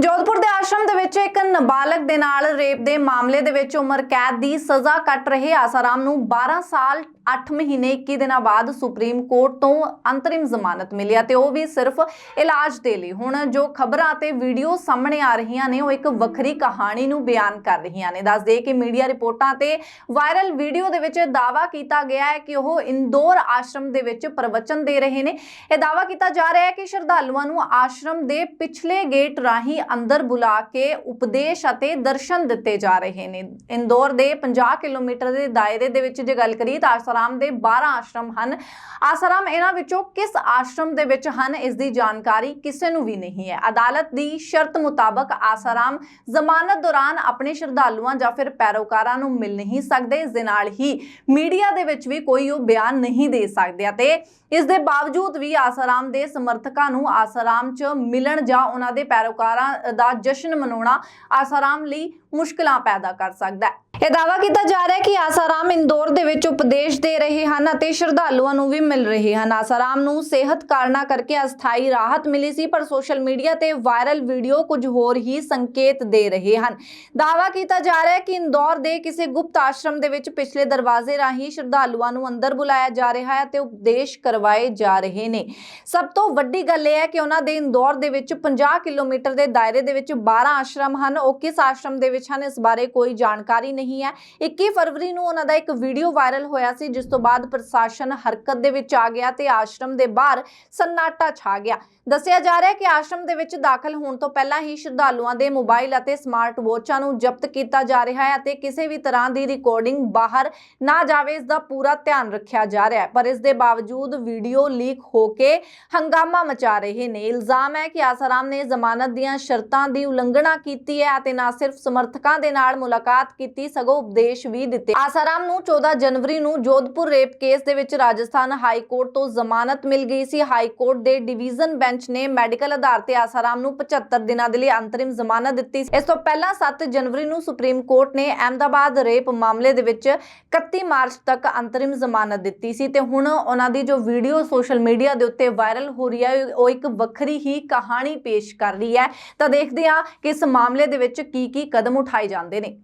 ਜੋਧਪੁਰ ਦੇ ਆਸ਼ਰਮ ਦੇ ਵਿੱਚ ਇੱਕ ਨਾਬਾਲਗ ਦੇ ਨਾਲ ਰੇਪ ਦੇ ਮਾਮਲੇ ਦੇ ਵਿੱਚ ਉਮਰ ਕੈਦ ਦੀ ਸਜ਼ਾ ਕੱਟ ਰਹੇ ਆਸਾਰਾਮ ਨੂੰ 12 ਸਾਲ 8 ਮਹੀਨੇ 21 ਦਿਨਾਂ ਬਾਅਦ ਸੁਪਰੀਮ ਕੋਰਟ ਤੋਂ ਅੰਤਰਿਮ ਜ਼ਮਾਨਤ ਮਿਲੀ ਤੇ ਉਹ ਵੀ ਸਿਰਫ ਇਲਾਜ ਦੇ ਲਈ। ਹੁਣ ਜੋ ਖਬਰਾਂ ਤੇ ਵੀਡੀਓ ਸਾਹਮਣੇ ਆ ਰਹੀਆਂ ਨੇ, ਉਹ ਇੱਕ ਵੱਖਰੀ ਕਹਾਣੀ ਨੂੰ ਬਿਆਨ ਕਰ ਰਹੀਆਂ ਨੇ। ਦੱਸ ਦੇ ਕਿ ਮੀਡੀਆ ਰਿਪੋਰਟਾਂ ਤੇ ਵਾਇਰਲ ਵੀਡੀਓ ਦੇ ਵਿੱਚ ਦਾਵਾ ਕੀਤਾ ਗਿਆ ਹੈ ਕਿ ਉਹ ਇੰਦੌਰ ਆਸ਼ਰਮ ਦੇ ਵਿੱਚ ਪ੍ਰਵਚਨ ਦੇ ਰਹੇ ਨੇ। ਇਹ ਦਾਵਾ ਕੀਤਾ ਜਾ ਰਿਹਾ ਹੈ ਕਿ ਸ਼ਰਧਾਲੂਆਂ ਨੂੰ ਆਸ਼ਰਮ ਦੇ ਪਿਛਲੇ ਗੇਟ ਰਾਹੀਂ ਅੰਦਰ ਬੁਲਾ ਕੇ ਉਪਦੇਸ਼ ਅਤੇ ਦਰਸ਼ਨ ਦਿੱਤੇ ਜਾ ਰਹੇ ਨੇ। ਇੰਦੌਰ ਦੇ 50 ਕਿਲੋਮੀਟਰ ਦੇ ਦਾਇਰੇ ਦੇ ਵਿੱਚ ਜੇ ਗੱਲ ਕਰੀਏ ਤਾਂ ਆਸਾਰਾਮ ਦੇ 12 ਆਸ਼ਰਮ ਹਨ। ਆਸਾਰਾਮ ਇਹਨਾਂ ਵਿੱਚੋਂ ਕਿਸ ਆਸ਼ਰਮ ਦੇ ਵਿੱਚ ਹਨ? ਇਸ ਦੀ ਜਾਣਕਾਰੀ ਕਿਸੇ ਨੂੰ ਵੀ ਨਹੀਂ ਹੈ। ਅਦਾਲਤ ਦੀ ਸ਼ਰਤ ਮੁਤਾਬਕ ਆਸਾਰਾਮ ਜ਼ਮਾਨਤ ਦੌਰਾਨ ਆਪਣੇ ਸ਼ਰਧਾਲੂਆਂ ਜਾਂ ਫਿਰ ਪੈਰੋਕਾਰਾਂ ਨੂੰ ਮਿਲ ਨਹੀਂ ਸਕਦੇ। ਇਸ ਦੇ ਨਾਲ ਹੀ ਮੀਡੀਆ ਦੇ ਵਿੱਚ ਵੀ ਕੋਈ ਉਹ ਬਿਆਨ ਨਹੀਂ ਦੇ ਸਕਦੇ ਅਤੇ ਇਸ ਦੇ ਬਾਵਜੂਦ ਵੀ ਆਸਾਰਾਮ ਦੇ ਸਮਰਥਕਾਂ ਨੂੰ ਆਸਾਰਾਮ 'ਚ ਮਿਲਣ ਜਾਂ ਉਹਨਾਂ ਦੇ ਪੈਰੋਕਾਰਾਂ ਦਾ ਜਸ਼ਨ ਮਨਾਉਣਾ ਆਸਾਰਾਮ ਲਈ ਮੁਸ਼ਕਲਾਂ ਪੈਦਾ ਕਰ ਸਕਦਾ ਹੈ। ਇਹ ਦਾਵਾ ਕੀਤਾ ਜਾ ਰਿਹਾ ਹੈ ਕਿ ਆਸਾਰਾਮ ਇੰਦੌਰ ਦੇ ਵਿੱਚ ਉਪਦੇਸ਼ ਦੇ ਰਹੇ ਹਨ ਅਤੇ ਸ਼ਰਧਾਲੂਆਂ ਨੂੰ ਵੀ ਮਿਲ ਰਹੇ ਹਨ। ਆਸਾਰਾਮ ਨੂੰ ਸਿਹਤ ਕਾਰਨਾਂ ਕਰਕੇ ਅਸਥਾਈ ਰਾਹਤ ਮਿਲੀ ਸੀ, ਪਰ ਸੋਸ਼ਲ ਮੀਡੀਆ ਤੇ ਵਾਇਰਲ ਵੀਡੀਓ ਕੁਝ ਹੋਰ ਹੀ ਸੰਕੇਤ ਦੇ ਰਹੇ ਹਨ। ਦਾਵਾ ਕੀਤਾ ਜਾ ਰਿਹਾ ਹੈ ਕਿ ਇੰਦੌਰ ਦੇ ਕਿਸੇ ਗੁਪਤ ਆਸ਼ਰਮ ਦੇ ਵਿੱਚ ਪਿਛਲੇ ਦਰਵਾਜ਼ੇ ਰਾਹੀਂ ਸ਼ਰਧਾਲੂਆਂ ਨੂੰ ਅੰਦਰ ਬੁਲਾਇਆ ਜਾ ਰਿਹਾ ਹੈ ਤੇ ਉਪਦੇਸ਼ ਕਰਵਾਏ ਜਾ ਰਹੇ ਨੇ। ਸਭ ਤੋਂ ਵੱਡੀ ਗੱਲ ਇਹ ਹੈ ਕਿ ਉਹਨਾਂ ਦੇ ਇੰਦੌਰ ਦੇ ਵਿੱਚ 50 ਕਿਲੋਮੀਟਰ ਦੇ ਦਾਇਰੇ ਦੇ ਵਿੱਚ 12 ਆਸ਼ਰਮ ਹਨ। ਉਹ ਕਿਸ ਆਸ਼ਰਮ ਦੇ ਵਿੱਚ ਹਨ, ਇਸ ਬਾਰੇ ਕੋਈ ਜਾਣਕਾਰੀ ਨਹੀਂ ਹੈ। 21 ਫਰਵਰੀ ਨੂੰ ਉਹਨਾਂ ਦਾ ਇੱਕ ਵੀਡੀਓ ਵਾਇਰਲ ਹੋਇਆ ਸੀ, ਜਿਸ ਤੋਂ ਬਾਅਦ ਪ੍ਰਸ਼ਾਸਨ ਹਰਕਤ ਦੇ ਵਿੱਚ ਆ ਗਿਆ ਤੇ ਆਸ਼ਰਮ ਦੇ ਬਾਹਰ ਸੰਨਾਟਾ ਛਾ ਗਿਆ। ਦੱਸਿਆ ਜਾ ਰਿਹਾ ਹੈ ਕਿ ਆਸ਼ਰਮ ਦੇ ਵਿੱਚ ਦਾਖਲ ਹੋਣ ਤੋਂ ਪਹਿਲਾਂ ਹੀ ਸ਼ਰਧਾਲੂਆਂ ਦੇ ਮੋਬਾਈਲ ਅਤੇ ਸਮਾਰਟ ਵਾਚਾਂ ਨੂੰ ਜ਼ਬਤ ਕੀਤਾ ਜਾ ਰਿਹਾ ਹੈ ਅਤੇ ਕਿਸੇ ਵੀ ਤਰ੍ਹਾਂ ਦੀ ਰਿਕਾਰਡਿੰਗ ਬਾਹਰ ਨਾ ਜਾਵੇ, ਇਸ ਦਾ ਪੂਰਾ ਧਿਆਨ ਰੱਖਿਆ ਜਾ ਰਿਹਾ ਹੈ। ਪਰ ਇਸ ਦੇ ਬਾਵਜੂਦ ਵੀਡੀਓ ਲੀਕ ਹੋ ਕੇ ਹੰਗਾਮਾ ਮਚਾ ਰਹੇ ਨੇ। ਇਲਜ਼ਾਮ ਹੈ ਕਿ ਆਸਾਰਾਮ ਨੇ ਜ਼ਮਾਨਤ ਦੀਆਂ ਸ਼ਰਤਾਂ ਦੀ ਉਲੰਘਣਾ ਕੀਤੀ ਹੈ ਅਤੇ ਨਾ ਸਿਰਫ ਸਮਰਥਕਾਂ ਦੇ ਨਾਲ ਮੁਲਾਕਾਤ ਕੀਤੀ ਸਗੋਂ ਉਪਦੇਸ਼ ਵੀ ਦਿੱਤੇ। ਆਸਾਰਾਮ ਨੂੰ 14 ਜਨਵਰੀ ਨੂੰ ਜੋਧਪੁਰ ਰੇਪ ਕੇਸ ਦੇ ਵਿੱਚ ਰਾਜਸਥਾਨ ਹਾਈ ਕੋਰਟ ਤੋਂ ਜ਼ਮਾਨਤ ਮਿਲ ਗਈ ਸੀ। ਹਾਈ ਕੋਰਟ ਦੇ ਡਿਵੀਜ਼ਨ ਬੈਂਚ ਨੇ ਮੈਡੀਕਲ ਆਧਾਰ ਤੇ ਆਸਾਰਾਮ ਨੂੰ 75 ਦਿਨਾਂ ਦੇ ਲਈ ਅੰਤਰਿਮ ਜ਼ਮਾਨਤ ਦਿੱਤੀ ਇਸ ਤੋਂ ਪਹਿਲਾਂ 7 ਜਨਵਰੀ ਨੂੰ ਸੁਪਰੀਮ ਕੋਰਟ ਨੇ ਅਹਿਮਦਾਬਾਦ ਰੇਪ ਮਾਮਲੇ ਦੇ ਵਿੱਚ 31 ਮਾਰਚ ਤੱਕ ਅੰਤਰਿਮ ਜ਼ਮਾਨਤ ਦਿੱਤੀ ਸੀ ਤੇ ਹੁਣ ਉਹਨਾਂ ਦੀ ਜੋ ਵੀਡੀਓ ਸੋਸ਼ਲ ਮੀਡੀਆ ਦੇ ਉੱਤੇ ਵਾਇਰਲ ਹੋ ਰਹੀ ਹੈ, ਉਹ ਇੱਕ ਵੱਖਰੀ ਹੀ ਕਹਾਣੀ ਪੇਸ਼ ਕਰ ਰਹੀ ਹੈ। ਤਾਂ ਦੇਖਦੇ ਹਾਂ ਕਿ ਇਸ ਮਾਮਲੇ ਦੇ ਵਿੱਚ ਕੀ ਕੀ ਕਦਮ ਉਠਾਏ ਜਾਂਦੇ ਨੇ।